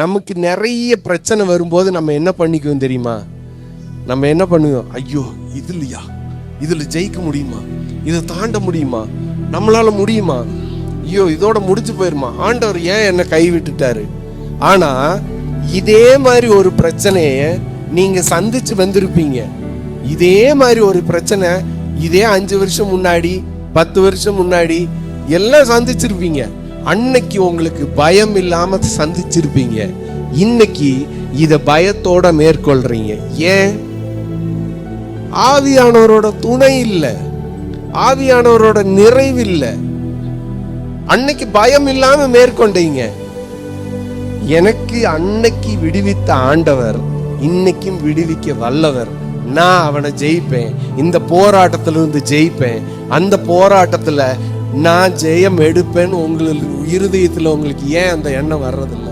நமக்கு நிறைய பிரச்சனை வரும்போது நம்ம என்ன பண்ணிக்குவோம் தெரியுமா? நம்ம என்ன பண்ணுவோம்? ஐயோ இது இல்லையா இதில் ஜெயிக்க முடியுமா? இதை தாண்ட முடியுமா? நம்மளால முடியுமா? ஐயோ இதோட முடிச்சு போயிருமா? ஆண்டவர் ஏன் என்னை கை விட்டுட்டாரு ஆனா இதே மாதிரி ஒரு பிரச்சனைய நீங்க சந்திச்சு வந்திருப்பீங்க. இதே மாதிரி ஒரு பிரச்சனை இதே அஞ்சு வருஷம் முன்னாடி பத்து வருஷம் முன்னாடி எல்லாம் சந்திச்சிருப்பீங்க. அன்னைக்கு உங்களுக்கு பயம் இல்லாம சந்திச்சிருப்பீங்க. இன்னைக்கு இத பயத்தோட மேற்கொள்றீங்க. ஏன்? ஆவியானவரோட துணை இல்லை. ஆவியானவரோட நிறைவு இல்லை. அன்னைக்கு பயம் இல்லாம மேற்கொண்டீங்க. எனக்கு அன்னைக்கு விடுவித்த ஆண்டவர் இன்னைக்கும் விடுவிக்க வல்லவர். நான் அவனை ஜெயிப்பேன். இந்த போராட்டத்துல இருந்து ஜெயிப்பேன். அந்த போராட்டத்துல நான் ஜெயம் எடுப்பேன்னு உங்களுக்கு இருதயத்தில் உங்களுக்கு ஏன் அந்த எண்ணம் வர்றதில்ல?